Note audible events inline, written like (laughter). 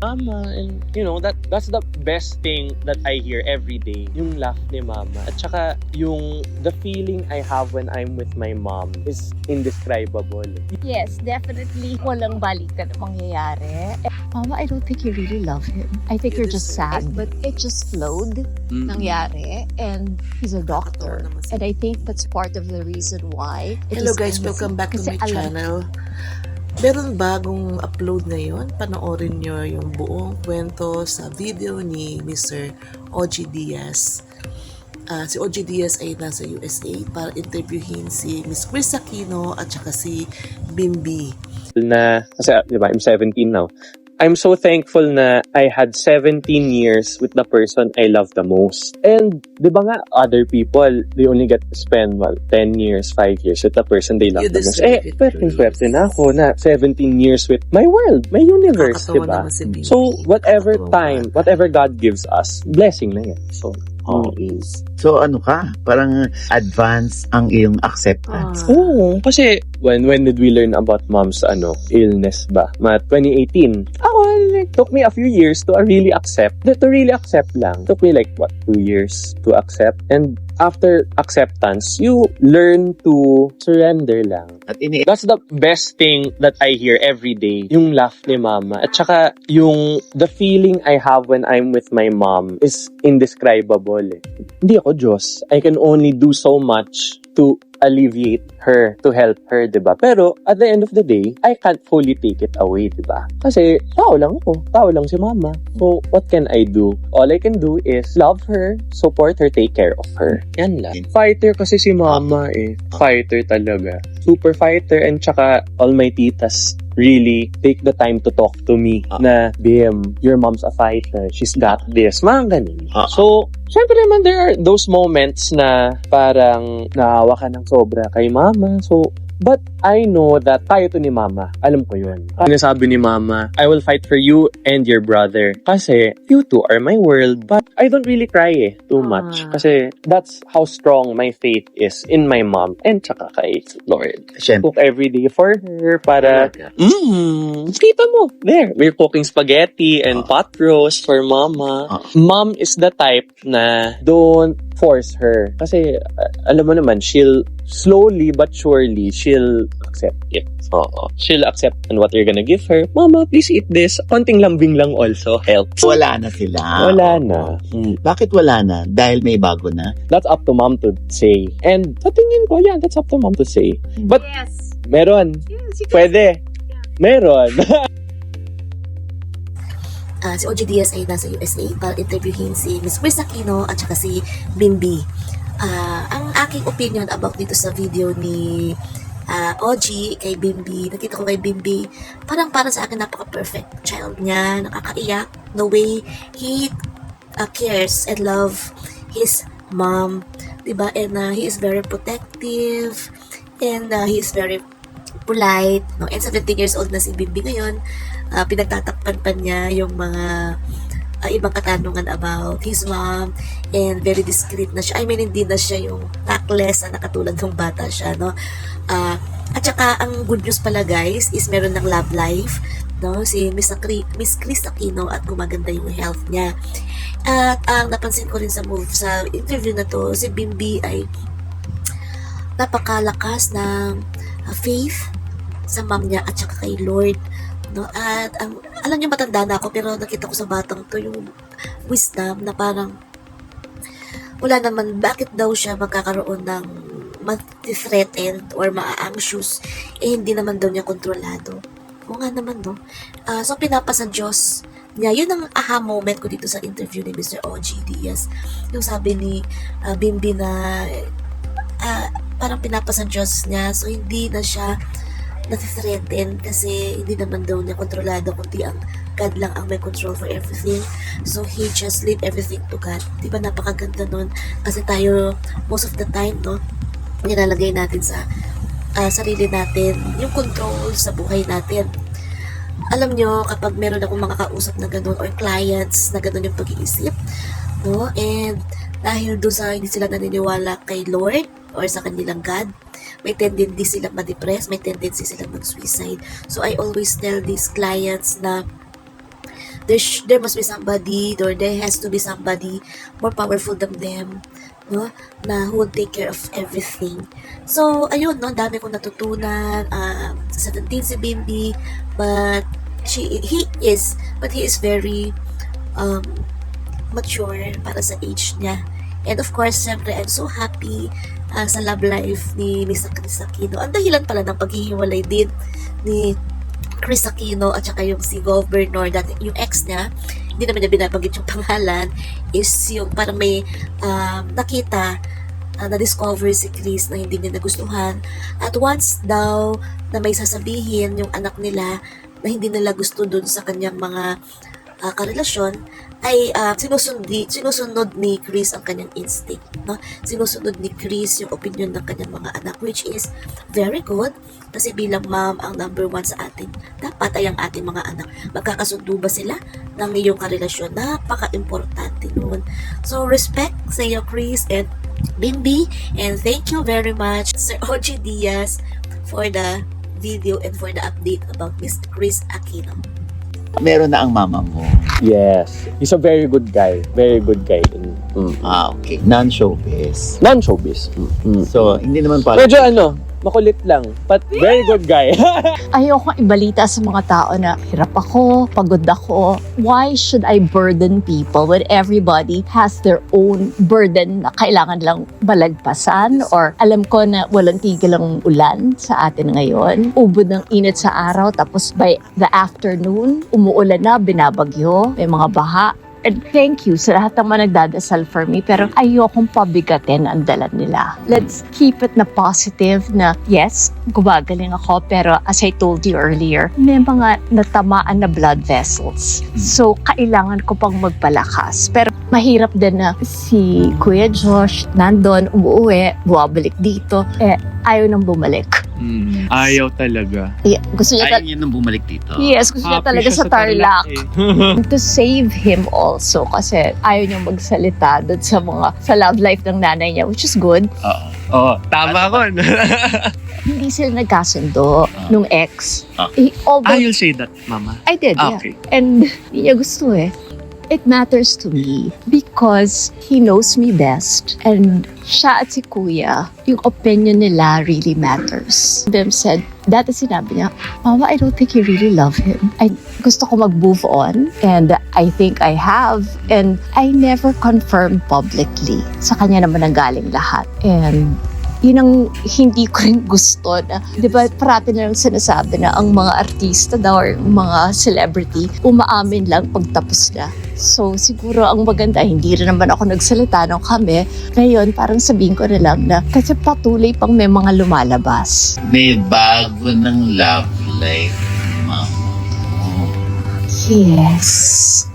Mama, and you know, that that's the best thing that I hear every day, yung laugh ni Mama. At saka, yung the feeling I have when I'm with my mom is indescribable. Yes, definitely. Walang balikan na mangyayari. Mama, I don't think you really love him. I think You you're just sad. But it just flowed. Nangyari. And he's a doctor. And I think that's part of the reason why. Hello guys, welcome back to my alam- channel. Meron bagong upload ngayon. Panoorin nyo yung buong kwento sa video ni Mr. OG Diaz. Ah, si OG Diaz ay nasa USA para interviewin si Miss Chris Aquino at saka si Bimbi. na, kasi di ba, I'm 17 now. I'm so thankful na I had 17 years with the person I love the most. And, di ba nga, other people, they only get to spend, well, 10 years, 5 years with the person they love You the most. Eh, it, pwerte, Chris. pwerte na ako na 17 years with my world, my universe, di ba? si. So, whatever Nakakatawa time, whatever God gives us, blessing na yan. So, Oh. is. So ano ka? Parang advance ang iyong acceptance. Ah. Oo, kasi when when did we learn about mom's ano illness ba? Ma 2018. Ako like took me a few years to really accept. To really accept lang. Took me like what, two years to accept and after acceptance, you learn to surrender lang. At ini That's the best thing that I hear every day. Yung laugh ni mama. At saka, yung the feeling I have when I'm with my mom is indescribable eh. Hindi ako Diyos. I can only do so much to alleviate her, to help her, ba? Pero at the end of the day, I can't fully take it away, ba? Kasi tao lang ako, tao lang si mama. So what can I do? All I can do is love her, support her, take care of her. Yan lang. Fighter kasi si mama eh. Fighter talaga. Super fighter and tsaka all my titas really take the time to talk to me Ah. na Bim, your mom's a fighter. She's got this. Mga ganun. Ah. So, syempre naman there are those moments na parang naawa ka ng sobra kay mama. So, but I know that tayo to ni mama. Alam ko yun. Sinasabi ni mama, I will fight for you and your brother. Kasi you two are my world. But I don't really cry eh, too much. Ah. Kasi that's how strong my faith is in my mom and tsaka kay Lord. syempre, Cook every day for her para. Mmm, kita mo. There, we're cooking spaghetti and pot roast for mama. Ah. Mom is the type na don't force her. Kasi, uh, alam mo naman, she'll slowly but surely, she'll accept it. Oo. She'll accept and what you're gonna give her. Mama, please eat this. Konting lambing lang also helps. wala na sila. Wala na. Mm. Bakit wala na? Dahil may bago na? That's up to mom to say. And sa tingin ko, yeah, that's up to mom to say. But, Yes. meron. Yes, you Pwede. Meron. (laughs) Ah, si OG Diaz ay nasa USA para interviewin si Miss Chris Aquino at saka si Bimbi. Ah, ang aking opinion about dito sa video ni ah, OG kay Bimbi, nakita ko kay Bimbi, parang para sa akin napaka-perfect child niya, nakakaiyak, the way he ah, cares and love his mom, 'di ba? And ah, he is very protective. And ah, he is very polite, no? And 17 years old na si Bimbi ngayon, ah, pinagtatakpan pa niya yung mga ah, ibang katanungan about his mom and very discreet na siya. I mean, hindi na siya yung tactless na nakatulad ng bata siya, no? Ah, at saka, ang good news pala guys is meron ng love life, no? Si Miss, Acri- Miss Chris Aquino at gumaganda yung health niya. At ang napansin ko rin sa move, sa interview na to, si Bimbi ay napakalakas ng faith sa mom niya at saka kay Lord. No? At ang alam niyo matanda na ako pero nakita ko sa batang to yung wisdom na parang wala naman bakit daw siya magkakaroon ng ma-threatened or ma-anxious eh hindi naman daw niya kontrolado. Oo nga naman no. Ah, so pinapasa Diyos niya. Yun ang aha moment ko dito sa interview ni Mr. OG Diaz. Yung sabi ni ah, Bimbi na ah, parang pinapasa Diyos niya so hindi na siya nathreaten kasi hindi naman daw niya kontrolado kundi ang God lang ang may control for everything. So, he just leave everything to God. Di ba napakaganda nun? Kasi tayo, most of the time, no, nilalagay natin sa ah, sarili natin yung control sa buhay natin. Alam nyo, kapag meron akong mga kausap na ganun or clients na ganun yung pag-iisip, no, and dahil doon sa hindi sila naniniwala kay Lord or sa kanilang God, may tendency silang ma-depress, may tendency silang mag-suicide. So, I always tell these clients na there, there must be somebody or there has to be somebody more powerful than them no? Na who will take care of everything. So ayun no? Dami kong natutunan um, sa 17 si Bimbi but she he is but he is very um, mature para sa age niya. And of course syempre I'm so happy ah, sa love life ni Miss Chris Aquino. Ang dahilan pala ng paghihiwalay din ni Chris Aquino at saka yung si Governor dati yung ex niya hindi naman niya binabanggit yung (laughs) pangalan is yung parang may um, nakita ah, na-discover si Chris na hindi niya nagustuhan. At once daw na may sasabihin yung anak nila na hindi nila gusto dun sa kanyang mga ah, karelasyon ay ah, sinusundi, sinusunod ni Chris ang kanyang instinct. No? Sinusunod ni Chris yung opinion ng kanyang mga anak which is very good kasi bilang mom ang number one sa atin. Dapat ay ang ating mga anak. Magkakasundo ba sila ng iyong karelasyon? Napaka-importante nun. So, respect sa iyo, Chris and Bimbi. And thank you very much, Sir OG Diaz, for the video and for the update about Miss Chris Aquino. Meron na ang mama mo. Yes. He's a very good guy. Very good guy. In, mm. Ah, okay. Non-showbiz. Non-showbiz. Mm. So, hindi naman pala. Medyo ano, makulit lang. But very good guy. (laughs) Ayoko ibalita sa mga tao na hirap ako, pagod ako. Why should I burden people when everybody has their own burden na kailangan lang balagpasan? Or alam ko na walang tigil ang ulan sa atin ngayon. Ubod ng init sa araw tapos by the afternoon, umuulan na, binabagyo, may mga baha. And thank you sa lahat ng mga nagdadasal for me. Pero ayokong pabigatin ang dala nila. Let's keep it na positive na yes, gumagaling ako. Pero as I told you earlier, may mga natamaan na blood vessels. So, kailangan ko pang magpalakas. Pero mahirap din na si Kuya Josh nandun, umuwi, bumabalik dito. Eh, ayaw nang bumalik. Mm, ayaw talaga. Yeah, gusto niya Ayaw tal- niya nang bumalik dito. Yes, gusto niya Happy talaga siya sa Tarlac. eh. to save him also kasi ayaw niyang magsalita doon sa mga sa love life ng nanay niya which is good. Oo. Oo, tama ko. (laughs) Hindi sila nagkasundo nung ex. Ah. He, although, ah, you'll say that, mama. I did, Ah, yeah. okay. And hindi niya gusto eh. It matters to me because he knows me best and siya at si kuya, yung opinion nila really matters. Them said, dati sinabi niya, Mama, I don't think you really love him. I gusto ko mag-move on and I think I have and I never confirmed publicly. Sa kanya naman ang galing lahat. And yun ang hindi ko rin gusto na, di ba, parati na lang sinasabi na ang mga artista daw or mga celebrity, umaamin lang pagtapos na. So, siguro ang maganda, hindi rin naman ako nagsalita nung kami. Ngayon, parang sabihin ko na lang na, kasi patuloy pang may mga lumalabas. May bago ng love life, mama. mo. Yes.